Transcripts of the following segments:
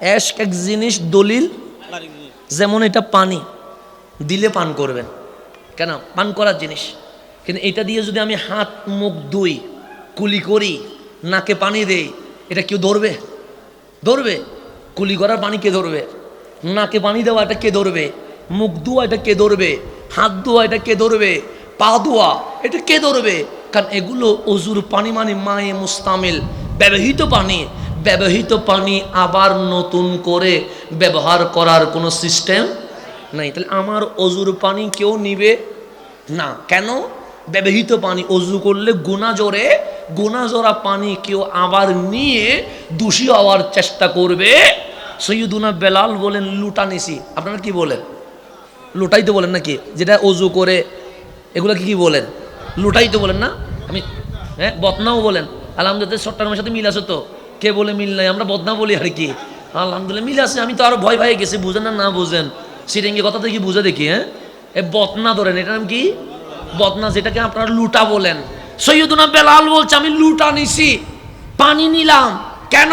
এশক এক জিনিস দলিল, যেমন এটা পানি, দিলে পান করবেন। কেন? পান করার জিনিস। কিন্তু এটা দিয়ে যদি আমি হাত, মুখ ধুই, কুলি করি, নাকে পানি দেই, এটা কেউ ধরবে? ধরবে? কুলি করার পানি কে ধরবে? নাকে পানি দেওয়া এটা কে ধরবে? মুখ ধোয়া এটা কে ধরবে? হাত ধোয়া এটা কে ধরবে? পা ধোয়া এটা কে ধরবে? কারণ এগুলো অজুর পানি মানে মায়ে মুস্তামিল, ব্যবহৃত পানি। ব্যবহৃত পানি আবার নতুন করে ব্যবহার করার কোনো সিস্টেম নাই। তাহলে আমার অজুর পানি কেউ নিবে? না। কেন? ব্যবহৃত পানি অজু করলে গুণা জোরে গুণা জোড়া পানি কেউ আবার নিয়ে দোষী হওয়ার চেষ্টা করবে। সৈয়দুনা বেলাল বলেন, লুটা নিছি। আপনারা কি বলেন? লুটাই তো বলেন নাকি? যেটা অজু করে, এগুলো কি কি বলেন? লুটাই তো বলেন না? আমি হ্যাঁ বদনাও বলেন। আলহামদুলিল্লাহ, চট্টগ্রামের সাথে মিল আছে তো। কে বলে মিল নাই? আমরা বদনা বলি আর কি। আলহামদুলিল্লাহ, মিল আছে, আমি তো আরও ভয় ভয়ে গেছি, বুঝেন না না বুঝেন। সিরিঙ্গি কথা দেখি, বুঝে দেখি হ্যাঁ? এ বদনা ধরেন, এটার নাম কি? বদনা যেটাকে আপনারা লুটা বলেন। সৈয়দুনা বেলাল বলছে, আমি লুটা নিছি, পানি নিলাম। কেন?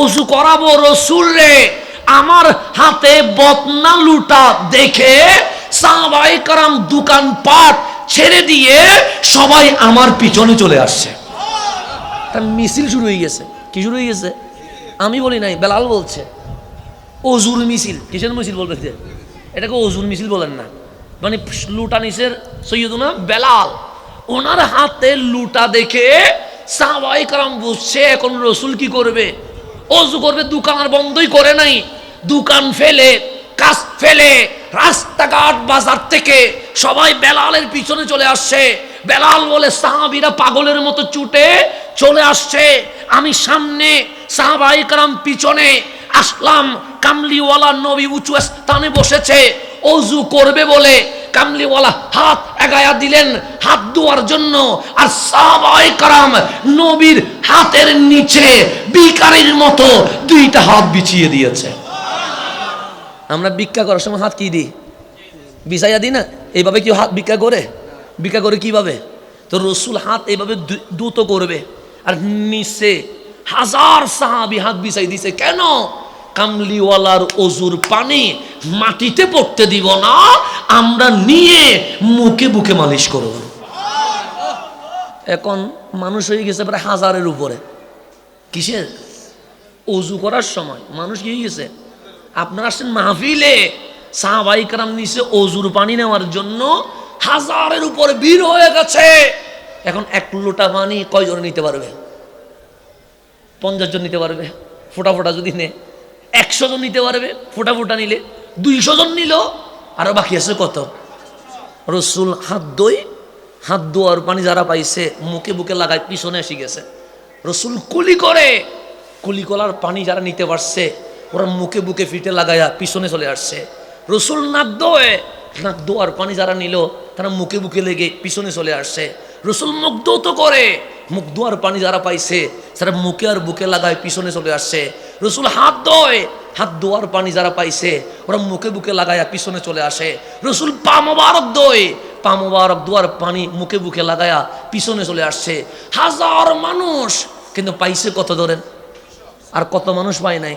অজু করাবো রসুল রে। আমার হাতে বদনা লুটা দেখে সাহাবাই কারাম দোকান পাট ছেড়ে দিয়ে সবাই আমার পিছনে চলে আসছে। তার মিছিল শুরু হয়ে গেছে। কি শুরু হয়ে গেছে? আমি বলি নাই, বেলাল বলছে। অজুর মিছিল, কিসের মিছিল বলবে? এটাকে অজুর মিছিল বলেন না। মানে লুটা নিচের সৈয়দুনা বেলাল। ওনার হাতে লুটা দেখে সাহাবাই কারাম বুঝছে, এখন রসুল কি করবে? অজু করবে, দোকান আর বন্ধই করে নাই। দোকান ফেলে, কাজ ফেলে, রাস্তাঘাট বাজার থেকে সবাই বেলালের পিছনে চলে আসছে। বেলাল বলে, সাহাবিরা পাগলের মতো ছুটে চলে আসছে। আমি সামনে সাহাবাই কারাম পিছনে আসলাম। কামলিওয়ালা নবী উঁচু স্থানে বসেছে। অজু করবে বলে কামলিওয়ালা হাত এগায়া দিলেন। হাত ধোয়ার জন্য। আর সাহাবাই কারাম নবীর হাতের নিচে বিকারের মতো দুইটা হাত বিছিয়ে দিয়েছে। আমরা ভিক্ষা করার সময় হাত কি দিই? বিছাইয়া দিই না? এইভাবে কেউ হাত ভিক্ষা করে? ভিক্ষা করে কীভাবে? তো রসুল হাত এইভাবে দ্রুত করবে। আর নিচে হাজার সাহাবি হাত বিছাই দিছে, কেন? কামলিওয়ালার অজুর পানি মাটিতে পড়তে দিব না, আমরা নিয়ে মুখে বুকে মালিশ করব। এখন মানুষ হয়ে গেছে প্রায় হাজারের উপরে। কিসের? অজু করার সময় মানুষ কি হয়ে গেছে? আপনারা আসছেন মাহফিলে সাহাবাইকরাম নিচে অজুর পানি নেওয়ার জন্য হাজারের উপরে ভিড় হয়ে গেছে। এখন এক লোটা পানি কয়জন নিতে পারবে? পঞ্চাশ জন নিতে পারবে। ফোটা ফোটা যদি নে, একশো জন নিতে পারবে, ফোটা ফোটা নিলে দুইশো জন নিল, আরও বাকি আছে কত? রসুল হাত দই, হাত দোয়ার পানি যারা পাইছে, মুখে বুকে লাগায় পিছনে এসে গেছে। রসুল কুলি করে, কুলি কলার পানি যারা নিতে পারছে, ওরা মুখে বুকে ফিটে লাগায়া পিছনে চলে আসছে। রসুল নাক দোয়ে নাক দোয়ার পানি যারা নিল, তারা মুখে বুকে লেগে পিছনে চলে আসছে। রসুল মুগ্ধ তো করে। মুখ পানি যারা পাইছে, তারা মুখে আর বুকে লাগায় পিছনে চলে আসছে। রসুল হাত দোয় হাত দোয়ার পানি যারা পাইছে, ওরা মুখে বুকে লাগায়া পিছনে চলে আসে। রসুল পা মোবারক দোয় পা মোবারক দোয়ার পানি মুখে বুকে লাগায়া পিছনে চলে আসছে। হাজার মানুষ, কিন্তু পাইছে কত ধরেন? আর কত মানুষ পায় নাই?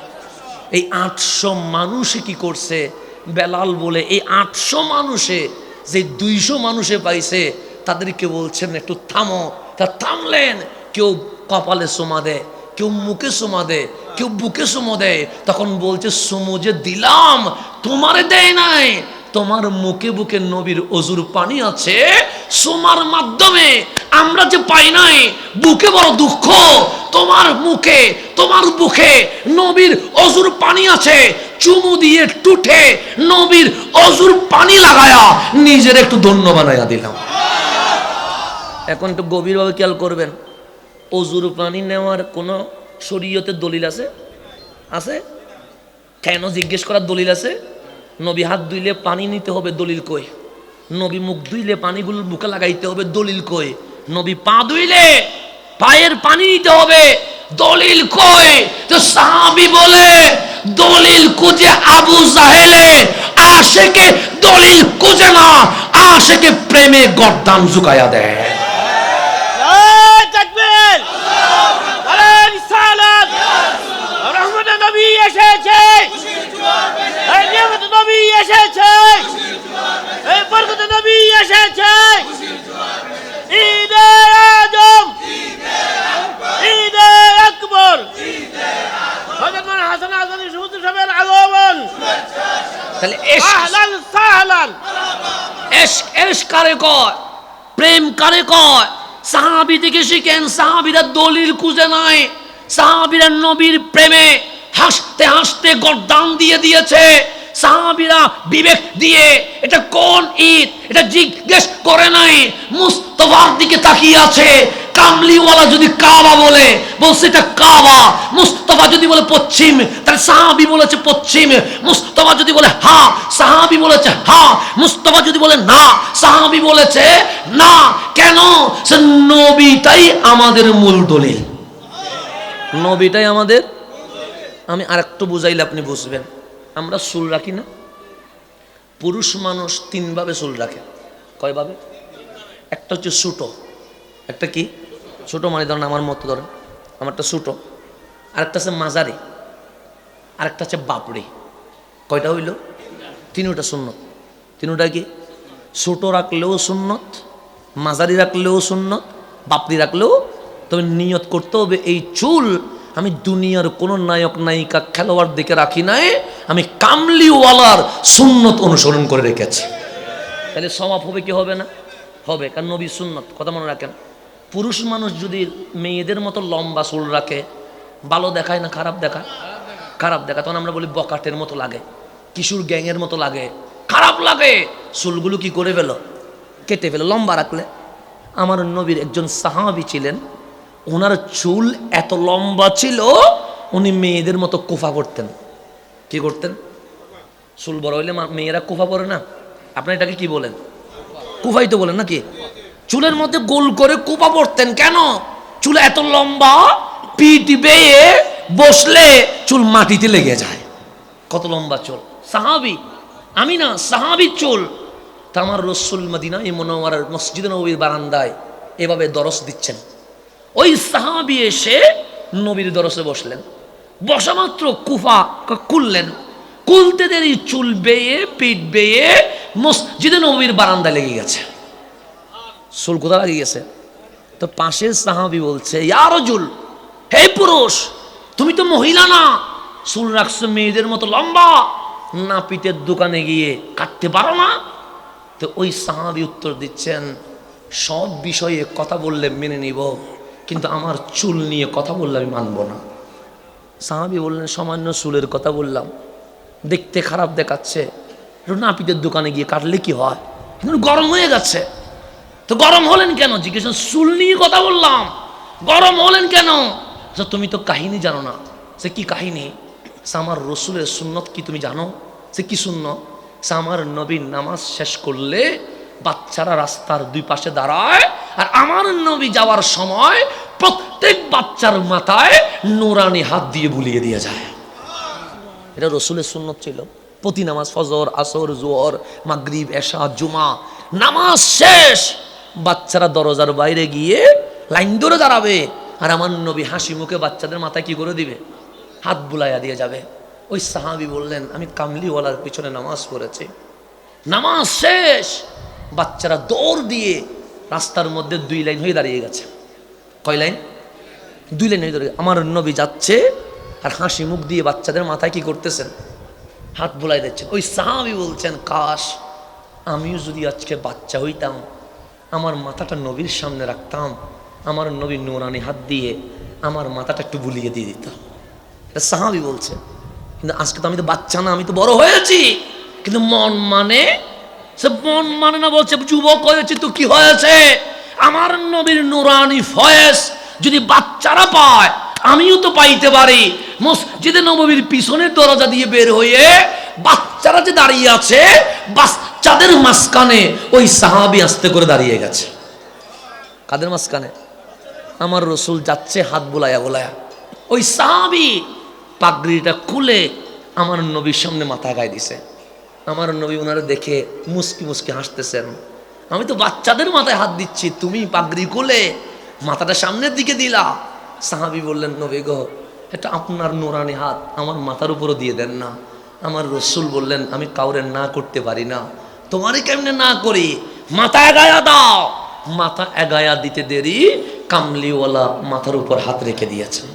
এই আটশো মানুষে কি করছে? বেলাল বলে, এই আটশো মানুষে, যে দুইশো মানুষে পাইছে তাদেরকে বলছেন, একটু থামো। তা থামলেন, কেউ কপালে সোমা দেয় কেউ মুখে সোমা দেয় কেউ বুকে সোমো দেয় তখন বলছে, সোমো যে দিলাম, তোমারে দেয় নাই। তোমার মুখে বুকে নবীর অজুর পানি আছে, সোমার মাধ্যমে আমরা যে পাই নাই, বুকে বড় দুঃখ। তোমার মুখে, তোমার বুকে নবীর অজুর পানি আছে, চুমু দিয়ে টুঠে নবীর অজুর পানি লাগায়া নিজের একটু ধন্য বানাইয়া দিলাম। এখন একটু গভীরভাবে খেয়াল করবেন। অজুর পানি নেওয়ার কোনো শরীয়তের দলিল আছে? আছে? কেন জিজ্ঞেস করার দলিল আছে? নবী হাত ধুইলে পানি নিতে হবে দলিল কই? নবী মুখ ধুইলে পানিগুলো বুকে লাগাইতে হবে দলিল কই? নবী পা ধুইলে পায়ের পানি নিতে হবে দলিল কই? তো সাহাবি বলে, দলিল খুঁজে আবু জাহেলে, আশেকে দলিল খুঁজে না, আশেকে প্রেমে গর্দান ঝুকায়া দেয়। কারে কয়? প্রেম কারে কয়? সাহাবি থেকে শিখেন, সাহাবিরা দলিল খুঁজে নাই। সাহাবিরা নবীর প্রেমে হাসতে হাসতে গরদান দিয়ে দিয়েছে। সাহাবিরা বিবেক দিয়ে, এটা কোন ঈদ? এটা জিজ্ঞেস করে নাই। মুস্তফার দিকে তাকিয়ে আছে। কামলিওয়ালা যদি কাবা বলে, বলছে এটা কাবা, মুস্তফা যদি বলে পশ্চিম, তাহলে সাহাবি বলেছে পশ্চিম, মুস্তফা যদি বলে হা, সাহাবি বলেছে হা, মুস্তফা যদি বলে না, সাহাবি বলেছে না, কেন? সে নবীটাই আমাদের মূল দলিল। নবীটাই আমাদের আমি আরেকটু বুঝাইলে আপনি বুঝবেন। আমরা চুল রাখি না। পুরুষ মানুষ তিনভাবে চুল রাখে। কয়ভাবে? একটা হচ্ছে ছোটো, একটা কি? ছোটো মানে ধরেন, আমার মতো ধরেন। আমারটা ছোটো। আরেকটা আছে মাঝারি। আরেকটা হচ্ছে বাপড়ি। কয়টা হইল? তিনটা সুন্নত। তিনটা কি? ছোটো রাখলেও সুন্নত, মাঝারি রাখলেও সুন্নত, বাপড়ি রাখলেও। তবে নিয়ত করতে হবে, এই চুল আমি দুনিয়ার কোনো নায়ক, নায়িকা, খেলোয়াড় দিকে রাখি নাই। আমি কামলিওয়ালার সুন্নত অনুসরণ করে রেখেছি। তাহলে সমাপ হবে কি হবে না? হবে, কারণ নবী সুন্নত। কথা মনে রাখেন। পুরুষ মানুষ যদি মেয়েদের মতো লম্বা চুল রাখে, ভালো দেখায় না খারাপ দেখা খারাপ দেখা তখন আমরা বলি বকাটের মতো লাগে, কিশোর গ্যাংয়ের মতো লাগে। খারাপ লাগে! চুলগুলো কি করে ফেলো? কেটে ফেলো, লম্বা রাখলে। আমার নবীর একজন সাহাবি ছিলেন, ওনার চুল এত লম্বা ছিল, উনি মেয়েদের মতো কোফা করতেন। কি করতেন? চুল বড় হইলে মেয়েরা কোফা পরে না? আপনার এটাকে কি বলেন? কুফাই তো বলেন নাকি? চুলের মধ্যে গোল করে কুপা পড়তেন কেন? চুল এত লম্বা, পিঠ বেয়ে বসলে চুল মাটিতে লেগে যায়। কত লম্বা চুল। সাহাবি, আমি না, সাহাবি চুল। তামার রসুল মদিনা এই মনোয়ার মসজিদ নবীর বারান্দায় এভাবে দরস দিচ্ছেন। ওই সাহাবি এসে নবীর দরসে বসলেন। বসা মাত্র কুফা কুললেন কুলতে দেরি চুল বেয়ে, পিঠ বেয়ে মসজিদে নবীর বারান্দায় লেগে গেছে। চুল কোথা লেগে গেছে। তো পাশের সাহাবি বলছে ইয়ারো জুল হে পুরুষ, তুমি তো মহিলা না, চুল রাখছো মেয়েদের মতো লম্বা না পিঠের দোকানে গিয়ে কাটতে পারো না? তো ওই সাহাবি উত্তর দিচ্ছেন, সব বিষয়ে কথা বললে মেনে নিব, কিন্তু আমার চুল নিয়ে কথা বললে আমি মানব না। সাহাবি বললেন, সামান্য চুলের কথা বললাম, দেখতে খারাপ দেখাচ্ছে নাপিতের দোকানে গিয়ে কাটলে কি হয়? গরম হয়ে গেছে তো গরম হলেন কেন? জিজ্ঞেস চুল নিয়ে কথা বললাম। গরম হলেন কেন? যে তুমি তো কাহিনী জানো না। সে কি কাহিনী? সে আমার রসুলের সুন্নত কি তুমি জানো? সে কি সুন্নত? সে আমার নবীর নামাজ শেষ করলে বাচ্চারা রাস্তার দুই পাশে দাঁড়ায় আর আমার নবী যাওয়ার সময় প্রত্যেক বাচ্চার মাথায় নোরানি হাত দিয়ে বুলিয়ে দিয়ে যায়। এটা রসুলের সুন্নত ছিল। প্রতি নামাজ ফজর, আসর, জোহর, মাগরিব, এশা, জুমা, নামাজ শেষ। বাচ্চারা দরজার বাইরে গিয়ে লাইন ধরে দাঁড়াবে। আর আমার নবী হাসি মুখে বাচ্চাদের মাথায় কি করে দিবে? হাত বুলাইয়া দিয়ে যাবে। ওই সাহাবি বললেন, আমি কামলিওয়ালার পিছনে নামাজ পড়েছি। নামাজ শেষ! বাচ্চারা দৌড় দিয়ে রাস্তার মধ্যে দুই লাইন হয়ে দাঁড়িয়ে গেছে। কয় লাইন? দুই লাইন হয়ে দাঁড়িয়ে আমার নবী যাচ্ছে আর হাসি মুখ দিয়ে বাচ্চাদের মাথায় কি করতেছেন? হাত বুলাই দিচ্ছেন। ওই সাহাবি বলছেন, কাশ, আমিও যদি আজকে বাচ্চা হইতাম আমার মাথাটা নবীর সামনে রাখতাম, আমার নবী নোরানি হাত দিয়ে আমার মাথাটা একটু বুলিয়ে দিয়ে দিতাম। এটা সাহাবি বলছে, কিন্তু আজকে তো আমি তো বাচ্চা না, আমি তো বড় হয়েছি। কিন্তু মন মানে সে মন মানে না বলছে, যুবক হয়েছে তো কি হয়েছে? আমার নবীর নুরানি ফয়েস যদি বাচ্চারা পায়, আমিও তো পাইতে পারি। মসজিদে নবীর পিছনের দরজা দিয়ে বের হয়ে বাচ্চারা যে দাঁড়িয়ে আছে বাচ্চাদের মাঝখানে ওই সাহাবি আস্তে করে দাঁড়িয়ে গেছে। কাদের মাঝখানে? আমার রসুল যাচ্ছে হাত বুলায়া বুলায়া। ওই সাহাবি পাগড়িটা খুলে আমার নবীর সামনে মাথা গায়ে দিছে। আমার নবী ওনারা দেখে মুসকি মুসকি হাসতেছেন। আমি তো বাচ্চাদের মাথায় হাত দিচ্ছি, তুমি পাগড়ি খুলে মাথাটা সামনের দিকে দিলা। সাহাবি বললেন, নবী গো, এটা আপনার নোরানি হাত, আমার মাথার উপরও দিয়ে দেন না। আমার রসুল বললেন, আমি কাউরে না করতে পারি না। তোমারই কেমনে না করি? মাথা এগায়া দাও। মাথা এগায়া দিতে দেরি, কামলিওয়ালা মাথার উপর হাত রেখে দিয়েছেন।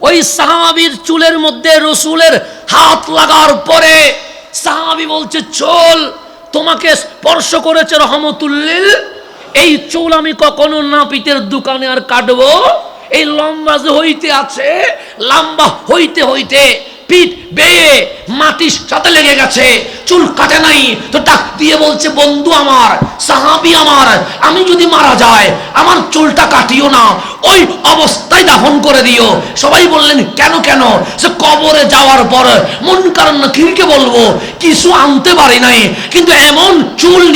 ওই সাহাবির চুলের মধ্যে রসুলের হাত লাগার পরে সাহাবি বলছে, চল, তোমাকে স্পর্শ করেছে রহমতুল্লিল। এই চুল আমি কখনো নাপিতের দোকানে আর কাটবো। এই লম্বা যে হইতে আছে, লম্বা হইতে হইতে পিঠ বেয়ে মাটির সাথে লেগে গেছে। চুল কাটে নাই। তো ডাক দিয়ে বলছে, বন্ধু আমার, সাহাবি আমার, আমি যদি মারা যায় আমার চুলটা কাটিও না। ওই অবস্থায় দাফন করে দিও। সবাই বললেন, কেন কেন? সে কবরে যাওয়ার পর মন কারণ কিরকে বলব, কিছু আনতে পারি নাই। কিন্তু এমন চুল